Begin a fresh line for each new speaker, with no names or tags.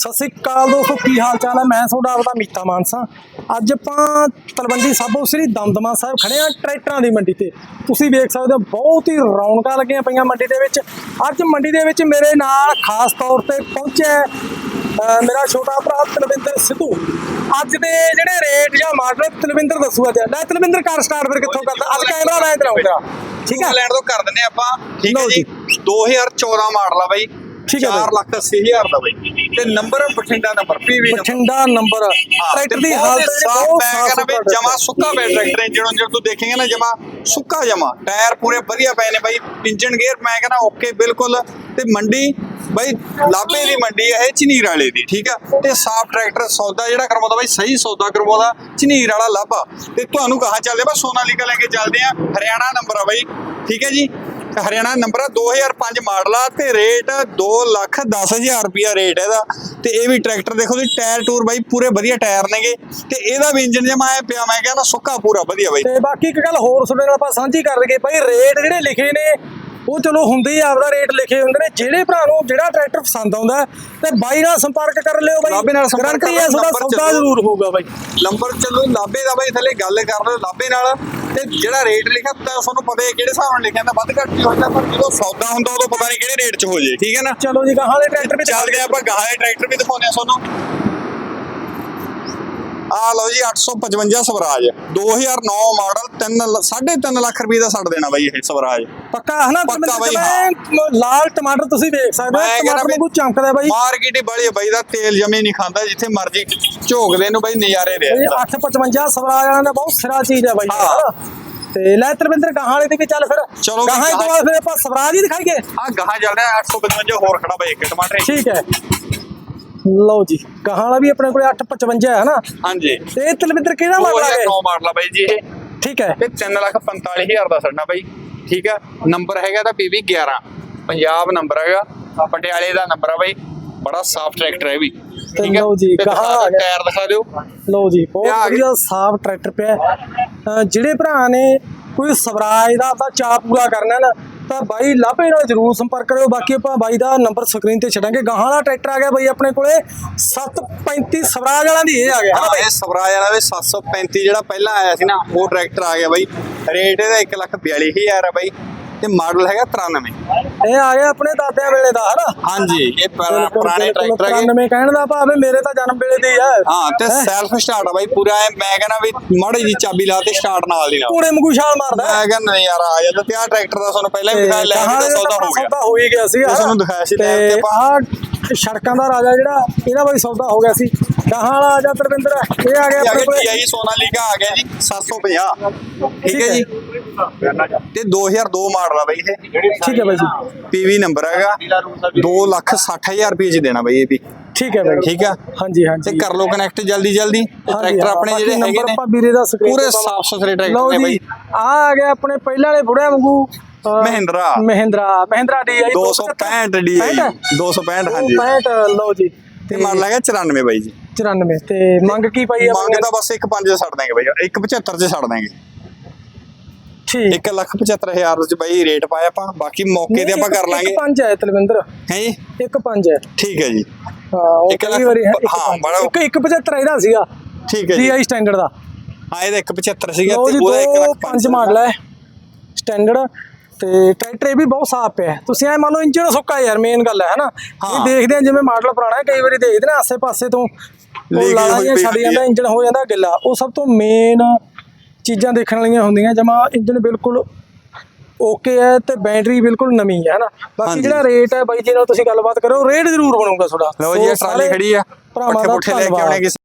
ਸਤਿ ਸ੍ਰੀ ਅਕਾਲ ਦੋਸਤੋ ਕੀ ਹਾਲ ਚਾਲ ਹੈ? ਮੈਂ ਤੁਹਾਡਾ ਆਪਦਾ ਮੀਤਾ ਮਾਨਸਾ। ਅੱਜ ਆਪਾਂ ਤਲਵੰਡੀ ਸਾਬੋ ਸ੍ਰੀ ਦਮਦਮਾ ਸਾਹਿਬ ਖੜੇ ਆ ਟਰੈਕਟਰਾਂ ਦੀ ਮੰਡੀ ਤੇ। ਤੁਸੀਂ ਵੇਖ ਸਕਦੇ ਹੋ ਬਹੁਤ ਹੀ ਰੌਣਕਾਂ ਲੱਗੀਆਂ ਪਈਆਂ ਮੰਡੀ ਦੇ ਵਿੱਚ। ਅੱਜ ਮੰਡੀ ਦੇ ਵਿੱਚ ਮੇਰੇ ਨਾਲ ਖਾਸ ਤੌਰ ਤੇ ਪਹੁੰਚਿਆ ਮੇਰਾ ਛੋਟਾ ਭਰਾ ਤਲਵਿੰਦਰ ਸਿੱਧੂ। ਅੱਜ ਦੇ ਜਿਹੜੇ ਰੇਟ ਜਾਂ ਮਾਡਲ ਤਲਵਿੰਦਰ ਦੱਸੂਗਾ ਤੇ। ਲੈ ਤਲਵਿੰਦਰ ਕਾਰ ਸਟਾਰਟ ਫਿਰ ਕਿੱਥੋਂ ਕਰਦਾ? ਅੱਜ ਕੈਮਰਾ ਲੈ ਤੇ ਆਉਂਦਾ ਠੀਕ ਹੈ?
ਇੰਗਲੈਂਡ ਤੋਂ ਕਰ ਦਿੰਨੇ ਆਪਾਂ। ਠੀਕ ਹੈ ਜੀ। 2014 ਮਾਡਲ ਆ ਬਾਈ।
ਠੀਕ ਹੈ ਬਾਈ।
4 ਲੱਖ 80 ਹਜ਼ਾਰ ਦਾ ਬਾਈ। ਤੇ number Bathinda number PV
Bathinda number tractor ਦੀ ਹਾਲਤ ਜਿਹੜੀ
ਸਾਫ਼
ਸੁਥਰਾ
ਜਮਾ ਸੁੱਕਾ ਪੈ ਟਰੈਕਟਰ ਇੰਜਣ ਉਂਜਣ ਤੂੰ ਦੇਖੇਂਗੇ ਨਾ ਜਮਾ ਸੁੱਕਾ ਜਮਾ। ਟਾਇਰ ਪੂਰੇ ਵਧੀਆ ਪਏ ਨੇ ਬਾਈ ਇੰਜਣ ਗੇਅਰ ਮੈਂ ਕਹਿੰਦਾ ਓਕੇ ਬਿਲਕੁਲ। ਤੇ ਮੰਡੀ ਬਾਈ ਲਾਬੇ ਦੀ ਮੰਡੀ ਹੈ ਇਹ ਝਨੀਰ ਵਾਲੇ ਦੀ ਠੀਕ ਆ? ਤੇ ਸਾਫ਼ ਟਰੈਕਟਰ ਸੌਦਾ ਜਿਹੜਾ ਕਰਵਾਉਂਦਾ ਬਾਈ ਸਹੀ ਸੌਦਾ ਕਰਵਾਉਂਦਾ ਝਨੀਰ ਵਾਲਾ ਲਾਭਾ। ਤੇ ਤੁਹਾਨੂੰ ਕਹਾਂ ਚੱਲਦੇ ਬਸ ਸੋਨਾਲੀਕਾ ਲੈ ਕੇ ਚੱਲਦੇ ਆ ਹਰਿਆਣਾ ਨੰਬਰ ਆ ਬਾਈ ਠੀਕ ਹੈ ਜੀ? ਹਰਿਆਣਾ ਨੰਬਰ ਆ 2005 ਮਾਡਲ ਆ ਤੇ ਰੇਟ 2 ਲੱਖ 10000 ਰੁਪਿਆ ਰੇਟ ਇਹਦਾ। ਤੇ ਇਹ ਵੀ ਟਰੈਕਟਰ ਦੇਖੋ ਜੀ, ਟਾਇਰ ਟੂਰ ਬਾਈ, ਪੂਰੇ ਵਧੀਆ ਟਾਇਰ ਨੇਗੇ। ਤੇ ਇਹਦਾ ਵੀ ਇੰਜਨ ਜਮਾ ਆਇਆ ਪਿਆ, ਮੈਂ ਕਹਿੰਦਾ ਸੁੱਕਾ ਪੂਰਾ ਵਧੀਆ ਬਾਈ।
ਤੇ ਬਾਕੀ ਇੱਕ ਗੱਲ ਹੋਰ ਤੁਹਾਡੇ ਨਾਲ ਆਪਾਂ ਸਾਂਝੀ ਕਰ ਲਈਏ ਭਾਈ ਰੇਟ ਜਿਹੜੇ ਲਿਖੇ ਨੇ ਉਹ ਚਲੋ ਹੁੰਦੇ ਹੀ ਆਪਦਾ ਰੇਟ ਲਿਖੇ ਹੁੰਦੇ ਨੇ ਜਿਹੜੇ ਭਰਾ ਨੂੰ ਜਿਹੜਾ ਟਰੈਕਟਰ ਪਸੰਦ ਆਉਂਦਾ ਤੇ ਬਾਈ ਨਾਲ ਸੰਪਰਕ ਕਰ ਲਿਓ ਬਾਈ।
ਲਾਭੇ ਨਾਲ ਸੰਪਰਕ
Guarantee ਹੈ ਤੁਹਾਡਾ ਸੌਦਾ
ਚੱਲੋ।
ਜ਼ਰੂਰ ਹੋਊਗਾ ਬਾਈ।
ਨੰਬਰ ਚੱਲੋ ਲਾਬੇ ਦਾ ਬਾਈ ਥੱਲੇ ਗੱਲ ਕਰ ਲਓ ਲਾਬੇ ਨਾਲ। ਤੇ ਜਿਹੜਾ ਰੇਟ ਲਿਖਿਆ ਤਾਂ ਤੁਹਾਨੂੰ ਪਤਾ ਹੈ ਕਿਹੜੇ ਹਿਸਾਬ ਨਾਲ ਲਿਖਿਆ ਹੁੰਦਾ ਵੱਧ ਘੱਟ ਹੀ ਹੁੰਦਾ ਪਰ ਜਦੋਂ ਸੌਦਾ ਹੁੰਦਾ ਉਦੋਂ ਪਤਾ ਨਹੀਂ ਕਿਹੜੇ ਰੇਟ 'ਚ ਹੋ ਜੇ ਠੀਕ ਹੈ ਨਾ?
ਚਲੋ ਜੀ ਗਾਹਾਂ ਵਾਲੇ ਟਰੈਕਟਰ ਵੀ
ਚੱਲਦੇ ਆ ਆਪਾਂ ਗਾਹਾਂ ਦੇ ਟਰੈਕਟਰ ਵੀ ਦਿਖਾਉਂਦੇ ਆ ਤੁਹਾਨੂੰ। ਆ ਲਓ ਜੀ 855 ਸਵਰਾਜ। 2009 ਮਾਡਲ 3 3.5 ਲੱਖ ਰੁਪਏ ਦਾ ਛੱਡ ਦੇਣਾ ਬਾਈ ਇਹ ਸਵਰਾਜ।
ਪੱਕਾ ਹੈ ਨਾ?
ਪੱਕਾ ਬਾਈ,
ਲਾਲ ਟਮਾਟਰ ਤੁਸੀਂ ਵੇਖ ਸਕਦੇ ਹੋ ਟਮਾਟਰ ਵਾਂਗੂ ਚਮਕਦਾ ਬਾਈ।
ਮਾਰਕੀਟ ਹੀ ਬੜੀ ਬਾਈ ਦਾ ਤੇਲ ਜਮੇ ਨਹੀਂ ਖਾਂਦਾ ਜਿੱਥੇ ਮਰਜ਼ੀ ਝੋਕਦੇ ਨੂੰ ਬਾਈ ਨਜ਼ਾਰੇ ਦੇ
ਇਹ 855 ਸਵਰਾਜ ਵਾਲਿਆਂ ਦਾ ਬਹੁਤ ਸਿਰਾ ਚੀਜ਼ ਹੈ ਬਾਈ। ਤੇ। ਲੈ ਤਰਵਿੰਦਰ ਗਾਹਾਂ ਵਾਲੇ ਤੇ ਵੀ ਚੱਲ ਫਿਰ।
ਚਲੋ
ਗਾਹਾਂ ਤੋਂ ਬਾਅਦ ਫਿਰ ਆਪਾਂ ਸਵਰਾਜ ਹੀ ਦਿਖਾਈਏ।
ਆ ਗਾਹਾਂ ਚੱਲਦਾ 855 ਹੋਰ ਖੜਾ ਬਾਈ ਇੱਕ ਟਮਾਟਰ
ਠੀਕ ਹੈ। ਲਓ ਜੀ ਵਾਲਾ ਵੀ ਆਪਣੇ ਕੋਲੇ 855 ਹੈ ਨਾ
ਹਾਂਜੀ।
ਤੇ ਤਲਵਿੰਦਰ ਕਿਹੜਾ ਮਾਡਲ ਹੈ?
2009 ਮਾਡਲ ਬਾਈ ਜੀ ਇਹ।
ਠੀਕ ਹੈ।
ਤੇ 3 ਲੱਖ 45000 ਦਾ ਸਾਡਾ ਬਾਈ। ਠੀਕ ਆ ਨੰਬਰ ਹੈਗਾ ਤਾਂ PV 11 ਪੰਜਾਬ ਨੰਬਰ ਹੈਗਾ। ਪਟਿਆਲੇ ਦਾ ਨੰਬਰ ਆ ਬਾਈ। ਬੜਾ ਸਾਫ਼ ਟਰੈਕਟਰ ਹੈ ਵੀ। ਠੀਕ ਹੈ?
ਲਓ ਜੀ, ਕਹਾਂ।
ਟਾਇਰ ਦਿਖਾ ਦਿਓ।
ਲਓ ਜੀ ਬਹੁਤ। ਵਧੀਆ ਸਾਫ਼ ਟਰੈਕਟਰ ਪਿਆ ਹੈ। ਜਿਹੜੇ ਭਰਾ ਨੇ ਕੋਈ ਸਵਰਾਜ ਦਾ ਆਪਦਾ ਚਾਅ ਪੂਰਾ ਕਰਨਾ ਨਾ ਤਾਂ ਬਾਈ ਲਾਭੇ ਨਾਲ ਜਰੂਰ ਸੰਪਰਕ ਕਰਿਓ। ਬਾਕੀ ਆਪਾਂ ਬਾਈ ਦਾ ਨੰਬਰ ਸਕਰੀਨ ਤੇ ਛੱਡਾਂਗੇ। ਗਾਹਾਂ ਵਾਲਾ ਟਰੈਕਟਰ ਆ ਗਿਆ ਬਾਈ ਆਪਣੇ ਕੋਲੇ। 735 ਸਵਰਾਜ ਵਾਲਿਆਂ ਦੀ ਇਹ ਆ ਗਿਆ।
ਹਾਂ, ਇਹ ਸਵਰਾਜ ਵਾਲਾ ਵੀ 735 ਜਿਹੜਾ ਪਹਿਲਾਂ ਆਇਆ ਸੀ ਨਾ, ਉਹ ਟਰੈਕਟਰ ਆ ਗਿਆ ਬਾਈ। ਰੇਟ ਇਹਦਾ 1 ਲੱਖ 42000 ਹੈ ਬਾਈ। ਤੇ ਮਾਡਲ ਹੈਗਾ 93
ਇਹ ਆ ਗਿਆ ਆਪਣੇ ਦਾਦਿਆਂ ਵੇਲੇ ਦਾ ਹਨਾ?
ਹਾਂਜੀ ਇਹ ਪੁਰਾ- ਪੁਰਾਣੇ ਟਰੈਕਟਰ ਹੈਗੇ।
93 ਕਹਿਣ ਦਾ ਭਾਵੇਂ ਮੇਰੇ ਤਾਂ ਜਨਮ ਵੇਲੇ ਦੇ ਆ
ਹਾਂ ਤੇ ਸੈਲਫ ਸਟਾਰਟ ਆ ਬਾਈ ਪੂਰਾ ਐਂ ਮੈਂ ਕਹਿੰਦਾ ਵੀ ਮਾੜੀ ਜੀ ਚਾਬੀ ਲਾ ਤੇ ਸਟਾਰਟ ਨਾਲ ਦੀ ਨਾਲ।
ਕੋੜੇ ਮਗੂ ਛਾਲ ਮਾਰਦਾ ਹੈ।
ਮੈਂ ਕਹਿੰਦਾ ਨਹੀਂ ਯਾਰ ਆ ਜਾਂਦਾ ਤੇ ਆ ਟਰੈਕਟਰ ਦਾ ਤੁਹਾਨੂੰ ਪਹਿਲਾਂ ਹੀ ਦਿਖਾਇਆ ਲੈ ਕੇ ਸੌਦਾ ਹੋ ਗਿਆ।
ਸੌਦਾ ਹੋ ਹੀ ਗਿਆ ਸੀ
ਉਸ ਨੂੰ ਦਿਖਾਇਆ ਸੀ
ਤੇ
ਆਪਾਂ।
ਆਹ ਸੜਕਾਂ ਦਾ ਰਾਜਾ ਜਿਹੜਾ ਇਹਦਾ ਬਾਈ ਸੌਦਾ ਹੋ ਗਿਆ ਸੀ। ਗਾਹਾਂ ਵਾਲਾ ਆ ਜਾ ਤਰਵਿੰਦਰ ਇਹ ਆ ਗਿਆ ਆਪਣੇ ਕੋਲੇ
TI ਸੋਨਾਲੀਕਾ ਆ ਗਿਆ ਜੀ 750 ਠੀਕ ਹੈ। ਜੀ? ਤੇ 2002 ਮਾਡਲ ਆ ਬਾਈ ਇਹ।
ਠੀਕ ਹੈ ਬਾਈ ਜੀ।
ਪੀਵੀ ਨੰਬਰ ਹੈਗਾ। 2 ਲੱਖ 60000 ਰੁਪਏ ਚ ਦੇਣਾ ਬਾਈ ਇਹ ਵੀ।
ਠੀਕ ਹੈ ਬਾਈ
ਠੀਕ ਆ?
ਹਾਂਜੀ
ਤੇ
ਹਾਂਜੀ
ਕਰ ਲਓ ਕਨੈਕਟ ਜਲਦੀ ਜਲਦੀ। ਤੇ ਟਰੈਕਟਰ ਆਪਣੇ ਜਿਹੜੇ ਹੈਗੇ
ਨੰਬਰ
ਨੇ
ਆਪਾਂ ਵੀਰੇ ਦਾ
ਪੂਰੇ
ਤੇ।
ਸਾਫ਼ ਸੁਥਰੇ ਟਰੈਕਟਰ ਨੇ ਬਾਈ।
ਆ ਆ ਗਿਆ ਆਪਣੇ ਪਹਿਲਾਂ ਵਾਲੇ ਬੁੜਿਆਂ ਵਾਂਗੂ
ਮਹਿੰਦਰਾ।
ਮਹਿੰਦਰਾ ਮਹਿੰਦਰਾ ਡੀ
265 DI 265 ਹਾਂਜੀ।
265 ਲਓ ਜੀ।
ਤੇ ਮਾਡਲ ਹੈਗਾ 94 ਬਾਈ ਜੀ।
94 ਤੇ ਮੰਗ ਕੀ ਪਈ ਆ
ਮੰਗ ਤਾਂ ਬਸ 1.5 ਛੱਡ ਦਾਂਗੇ ਬਾਈ। 1.75 ਚ ਛੱਡ ਦਾਂਗੇ
ਠੀਕ।
1 ਲੱਖ 75000 ਚ ਬਾਈ ਰੇਟ ਪਾਇਆ ਆਪਾਂ ਬਾਕੀ ਮੌਕੇ ਤੇ ਆਪਾਂ ਕਰ ਲਾਂਗੇ।
ਪੰਜ ਹੈ ਤਲਵਿੰਦਰ।
ਹੈ ਜੀ?
ਇੱਕ ਪੰਜ ਹੈ।
ਠੀਕ ਹੈ ਜੀ।
ਹਾਂ ਉਹ
ਇੱਕ ਲੱਖ-
ਵਾਰੀ ਹੈ ਇੱਕ
ਹਾਂ,
ਪੰਜ।
ਬੜਾ-
ਇੱਕ ਇੱਕ 75 ਇਹਦਾ ਸੀਗਾ।
ਠੀਕ ਹੈ ਜੀ।
ਜੀਆਈ ਸਟੈਂਡਰਡ ਦਾ।
ਹਾਂ ਇਹਦਾ 1.75 ਸੀਗਾ
ਲਓ
ਤੇ
ਜੀ
ਉਹਦਾ 1
ਦੋ
ਲੱਖ
ਪੰਜ ਮਾਡਲ ਹੈ ਸਟੈਂਡਰਡ ਤੇ ਟਰੈਕਟਰ ਇਹ ਵੀ ਬਹੁਤ ਸਾਫ਼ ਪਿਆ। ਹੈ। ਤੁਸੀਂ ਐ ਮੰਨ ਲਓ ਇੰਜਨ ਸੁੱਕਾ ਯਾਰ ਮੇਨ ਗੱਲ ਹੈ ਹਨਾ
ਹਾਂ।
ਇਹ ਦੇਖਦੇ ਆ ਜਿਵੇਂ ਮਾਡਲ ਪੁਰਾਣਾ ਹੈ ਕਈ ਵਾਰੀ ਦੇਖਦੇ ਨੇ ਆਸੇ ਪਾਸੇ ਤੋਂ। ਉਹ
ਹੋਈ
ਜਿਹੀਆਂ
ਪਈ
ਛੱਡ
ਹੁੰਦੀ
ਜਾਂਦਾ
ਹੈ।
ਇੰਜਨ ਹੋ ਜਾਂਦਾ ਗਿੱਲਾ। ਉਹ ਸਭ ਤੋਂ ਮੇਨ ਚੀਜ਼ਾਂ ਦੇਖਣ ਵਾਲੀਆਂ ਹੁੰਦੀਆਂ ਜਮਾ ਇੰਜਨ ਬਿਲਕੁਲ ਓਕੇ ਹੈ ਤੇ ਬੈਟਰੀ ਬਿਲਕੁਲ ਨਵੀਂ ਹੈ ਹਨਾ ਬਾਕੀ। ਜਿਹੜਾ ਰੇਟ ਹੈ ਬਾਈ ਜੀ ਨਾਲ ਤੁਸੀਂ ਗੱਲਬਾਤ ਕਰੋ ਰੇਟ ਜ਼ਰੂਰ ਬਣੂਗਾ ਤੁਹਾਡਾ
ਲਓ ਜੀ ਇਹ ਟਰਾਲੀ ਖੜੀ ਆ
ਭਰਾਵਾਂ
ਪੱਠੇ
ਦਾ
ਪੁੱਠੇ ਲੈ ਕੇ
ਧੰਨਵਾਦ।